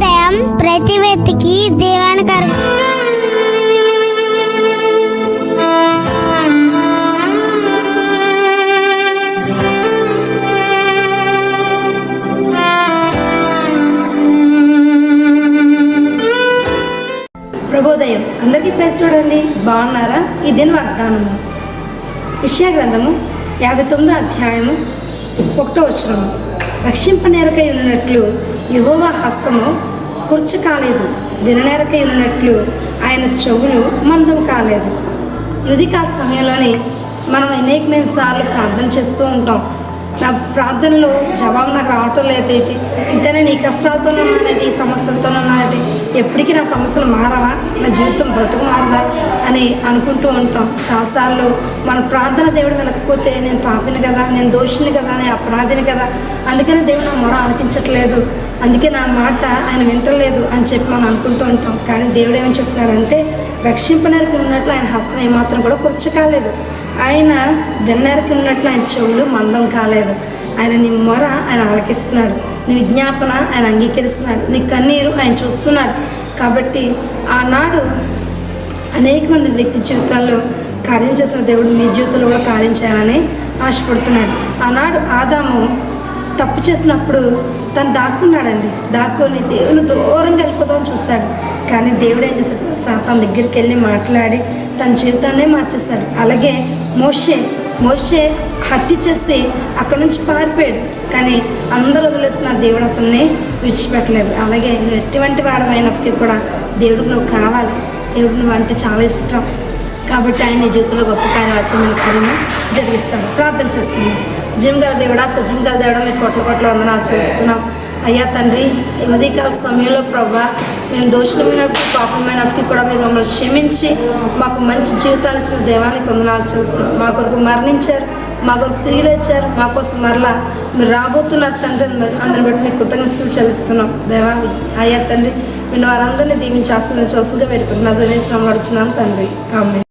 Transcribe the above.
ప్రతి వ్యక్తికి దేవానికి అర్ప ప్రభోదయం అందరికీ ప్రైజ్ చూడండి. బాగున్నారా? ఇది వాగ్దానము. విషయ గ్రంథము యాభై తొమ్మిదో అధ్యాయము ఒకటో వచ్చినము రక్షింపనేరకై ఉన్నట్లు యహోవా హస్తము కుర్చు కాలేదు విననేరకై ఉన్నట్లు ఆయన చెవులు మందం కాలేదు. యుధికాల సమయంలోనే మనం అనేకమైన సార్లు ప్రార్థన చేస్తూ ఉంటాం. నా ప్రార్థనలో జవాబు నాకు రావటం లేదేంటి ఇంకా నేను ఈ కష్టాలతోనే ఉన్నానేటి ఈ సమస్య ఎప్పటికీ నా సమస్యలు మారవా? నా జీవితం బ్రతుకు మారదా? అని అనుకుంటూ ఉంటాం. చాలాసార్లు మన ప్రార్థన దేవుడు వెళ్ళకపోతే నేను పాపిని కదా నేను దోషిని కదా నేను అపరాధిని కదా. అందుకని దేవుడు నా మొర ఆలకించట్లేదు. అందుకే నా మాట ఆయన వింటలేదు అని చెప్పి మనం అనుకుంటూ ఉంటాం. కానీ దేవుడు ఏమని చెప్తున్నారంటే రక్షింపనరికి ఉన్నట్లు ఆయన హస్తం ఏమాత్రం కూడా కుర్చకాలేదు. ఆయన వెన్నెరకి ఉన్నట్లు ఆయన చెవులు మందం కాలేదు. ఆయన నీ మొర ఆయన ఆలకిస్తున్నాడు. నీ విజ్ఞాపన ఆయన అంగీకరిస్తున్నాడు. నీ కన్నీరు ఆయన చూస్తున్నాడు. కాబట్టి ఆనాడు అనేక మంది వ్యక్తి జీవితాల్లో కార్యం చేసిన దేవుడు మీ జీవితంలో కూడా కార్యం చేయాలని ఆశపడుతున్నాడు. ఆనాడు ఆదాము తప్పు చేసినప్పుడు తను దాక్కున్నాడండి. దాక్కొని దేవుని దూరంగా వెళ్ళిపోదామని చూశాడు. కానీ దేవుడు ఏం చేశాడు తన దగ్గరికి వెళ్ళి మాట్లాడి తన జీవితాన్నే మార్చేస్తాడు అలాగే మోషే మోషే హత్య చేసి అక్కడ నుంచి పారిపోయాడు. కానీ అందరూ వదిలేసిన దేవుడు అతన్ని విడిచిపెట్టలేదు. అలాగే నువ్వు ఎటువంటి వాడమైనప్పటికీ కూడా దేవుడికి నువ్వు కావాలి. దేవుడు నువ్వు అంటే చాలా ఇష్టం. కాబట్టి ఆయన జీవితంలో గొప్ప కార్యాచరణ కార్యము జరిగిస్తాడు. ప్రార్థన చేసుకున్నాను జిమ్ గల దేవుడా సజిమ్ గల దేవుడా మీకు కొట్ల కొట్ల వందనాలు చూస్తున్నాం. అయ్యా తండ్రి ఈ ఉదయకాల సమయంలో ప్రభా మేము దోషమైనప్పటికీ పాపమైనప్పటికీ కూడా మీరు మమ్మల్ని క్షమించి మాకు మంచి జీవితాలు ఇచ్చిన దేవానికి వందనాలు చూస్తున్నాం. మా కొరకు మరణించారు మా కొరకు తిరిగి లేచారు మా కోసం మరలా మీరు రాబోతున్నారు తండ్రి. అని అందరిని బట్టి మీకు కృతజ్ఞతలు చెల్లిస్తున్నాం. దేవా అయ్యా తండ్రి మీరు వారందరినీ దీవించి ఆశ్రయించి వస్తుందిగా పెట్టుకుంటున్నా జనేసిన వచ్చినాను తండ్రి. ఆమె